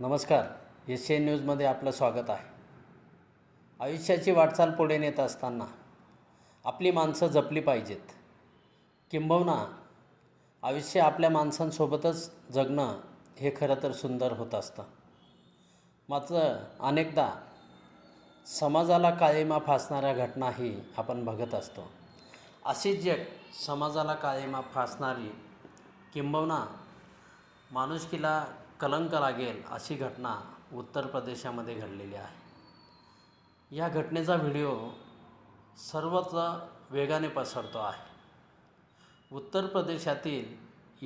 नमस्कार. S N न्यूजमध्ये आपलं स्वागत आहे. आयुष्याची वाटचाल पुढे नेत असताना आपली माणसं जपली पाहिजेत. किंबहुना आयुष्य आपल्या माणसांसोबतच जगणं हे खरं तर सुंदर होत असतं. मात्र अनेकदा समाजाला काळीमा फासणाऱ्या घटनाही आपण बघत असतो. अशीच जग समाजाला काळीमा फासणारी किंबहुना माणुसकीला कलंक लागेल अशी घटना उत्तर प्रदेशामध्ये घडलेली आहे. या घटनेचा व्हिडिओ सर्वत्र वेगाने पसरतो आहे. उत्तर प्रदेशातील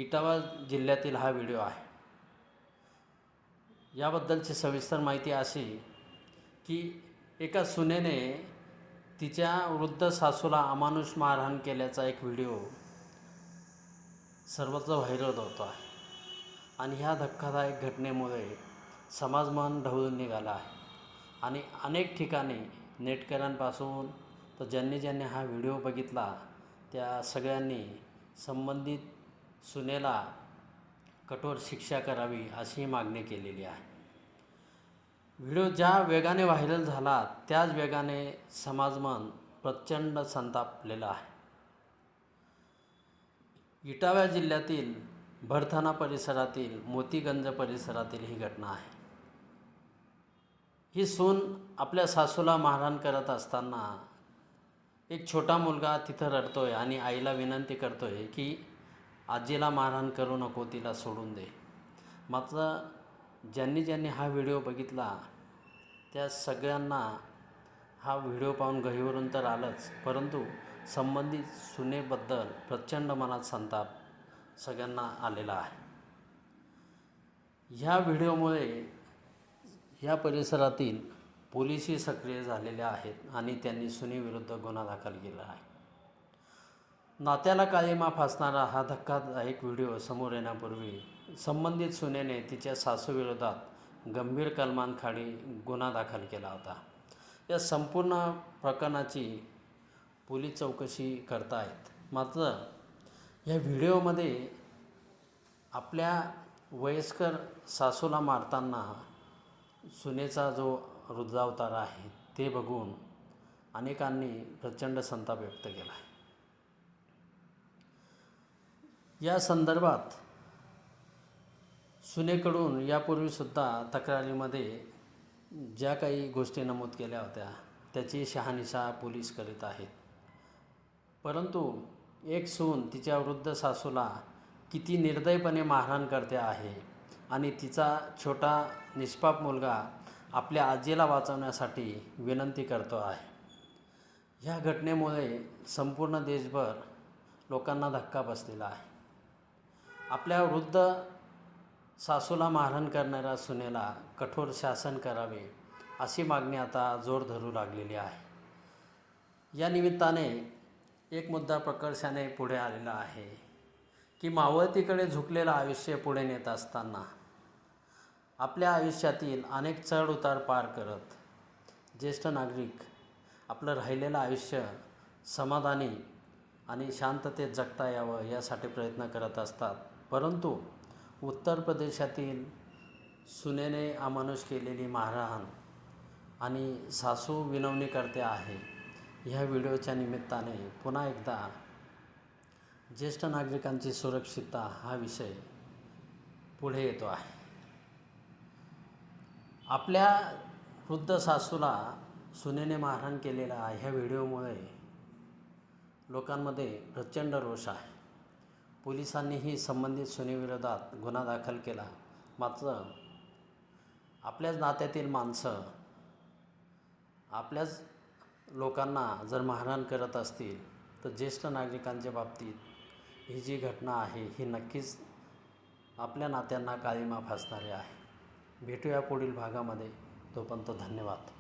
इटावा जिल्ह्यातील हा व्हिडिओ आहे. याबद्दलची सविस्तर माहिती अशी की एका सुनेने तिच्या वृद्ध सासूला अमानुष मारहाण केल्याचा एक व्हिडिओ सर्वत्र व्हायरल होतो आहे. आणि ह्या धक्कादायक घटनेमुळे समाजमन ढवळून निघाला आहे. आणि अनेक ठिकाणी नेटकऱ्यांपासून तर ज्यांनी ज्यांनी हा व्हिडिओ बघितला त्या सगळ्यांनी संबंधित सुनेला कठोर शिक्षा करावी अशी मागणी केलेली आहे. व्हिडिओ ज्या वेगाने व्हायरल झाला त्याच वेगाने समाजमन प्रचंड संतापलेलं आहे. इटाव्या जिल्ह्यातील भरथाना परिसरातील मोतीगंज परिसरातील ही घटना आहे. ही सून आपल्या सासूला मारहाण करत असताना एक छोटा मुलगा तिथं रडतो आहे आणि आईला विनंती करतो आहे की आजीला मारहाण करू नको तिला सोडून दे. मात्र ज्यांनी ज्यांनी हा व्हिडिओ बघितला त्या सगळ्यांना हा व्हिडिओ पाहून गहीवरून तर आलंच परंतु संबंधित सुनेबद्दल प्रचंड मनात संताप सगळ्यांना आलेला आहे. ह्या व्हिडिओमुळे या परिसरातील पोलिसही सक्रिय झालेले आहेत आणि त्यांनी सुनीविरुद्ध गुन्हा दाखल केला आहे. नात्याला काळीमा फासणारा हा धक्कादायक व्हिडिओ समोर येण्यापूर्वी संबंधित सुनेने तिच्या सासूविरोधात गंभीर कलमांखाली गुन्हा दाखल केला होता. या संपूर्ण प्रकरणाची पोलीस चौकशी करतायत. मात्र या व्हिडिओमध्ये आपल्या वयस्कर सासूला मारताना सुनेचा जो रुद्रावतार आहे ते बघून अनेकांनी प्रचंड संताप व्यक्त केला आहे. या संदर्भात सुनेकडून यापूर्वीसुद्धा तक्रारीमध्ये ज्या काही गोष्टी नमूद केल्या होत्या त्याची शहानिशा पोलीस करीत आहेत. परंतु एक सून तिच्या वृद्ध सासूला किती निर्दयपणे मारहाण करते आहे आणि तिचा छोटा निष्पाप मुलगा आपल्या आजीला वाचवण्यासाठी विनंती करतो आहे. ह्या घटनेमुळे संपूर्ण देशभर लोकांना धक्का बसलेला आहे. आपल्या वृद्ध सासूला मारहाण करणाऱ्या सुनेला कठोर शासन करावे अशी मागणी आता जोर धरू लागलेली आहे. या निमित्ताने एक मुद्दा प्रकर्षाने पुढे आलेला आहे की मावळतीकडे झुकलेलं आयुष्य पुढे नेत असताना आपल्या आयुष्यातील अनेक चढ उतार पार करत ज्येष्ठ नागरिक आपलं राहिलेलं आयुष्य समाधानी आणि शांततेत जगता यावं यासाठी प्रयत्न करत असतात. परंतु उत्तर प्रदेशातील सुनेने अमानुष केलेली मारहाण आणि सासू विनवणी करते आहे. ह्या व्हिडिओच्या निमित्ताने पुन्हा एकदा ज्येष्ठ नागरिकांची सुरक्षितता हा विषय पुढे येतो आहे. आपल्या वृद्ध सासूला सुनेने मारहाण केलेला ह्या व्हिडिओमुळे लोकांमध्ये प्रचंड रोष आहे. पोलिसांनीही संबंधित सुनेविरोधात गुन्हा दाखल केला. मात्र आपल्याच नात्यातील माणसं आपल्याच लोकांना जर मारहाण करत असतील तर ज्येष्ठ नागरिकांच्या बाबतीत ही जी घटना आहे ही नक्कीच आपल्या नात्यांना काळीमा फासणारी आहे. भेटूया पुढील भागामध्ये. तोपर्यंत धन्यवाद.